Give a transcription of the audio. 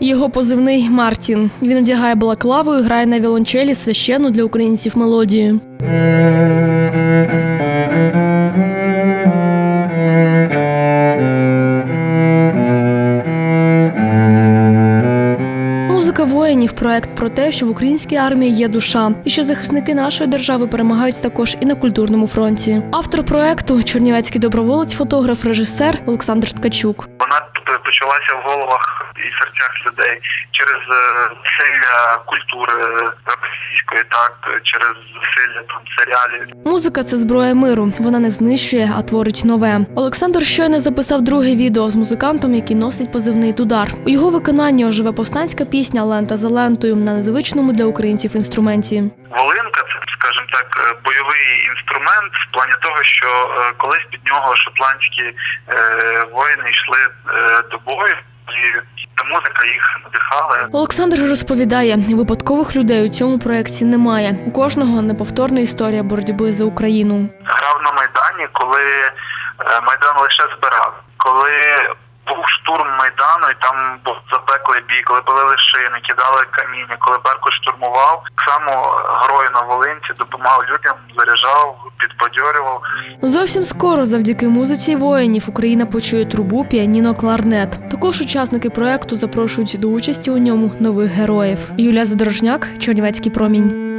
Його позивний Мартін. Він одягає балаклаву і грає на віолончелі священну для українців мелодію. Музика воїнів проект про те, що в українській армії є душа, і що захисники нашої держави перемагають також і на культурному фронті. Автор проекту чернівецький доброволець, фотограф, режисер Олександр Ткачук. Вона почалася в головах і серцях людей через е, культури російської, так через засилля там серіалів. Музика це зброя миру. Вона не знищує, а творить нове. Олександр щойно записав друге відео з музикантом, який носить позивний Дудар. У його виконанні оживе повстанська пісня Лента за лентою на незвичному для українців інструменті. Волинка це, скажімо так, е, бойовий інструмент в плані того, що е, колись під нього шотландські е, воїни йшли е, до бою, і та музика їх надихала. Олександр розповідає, випадкових людей у цьому проєкті немає. У кожного неповторна історія боротьби за Україну. грав на Майдані, коли е, Майдан лише збирав. Коли був штурм Майдану, і там був запеклий бій, коли палили шини, кидали каміння, коли Беркут штурмував, так само герой на Волинці допомагав людям, заряджав, підбадьорював. Зовсім скоро, завдяки музиці воїнів, Україна почує трубу, піаніно, кларнет. Також учасники проекту запрошують до участі у ньому нових героїв. Юлія Задорожняк, Чернівецький промінь.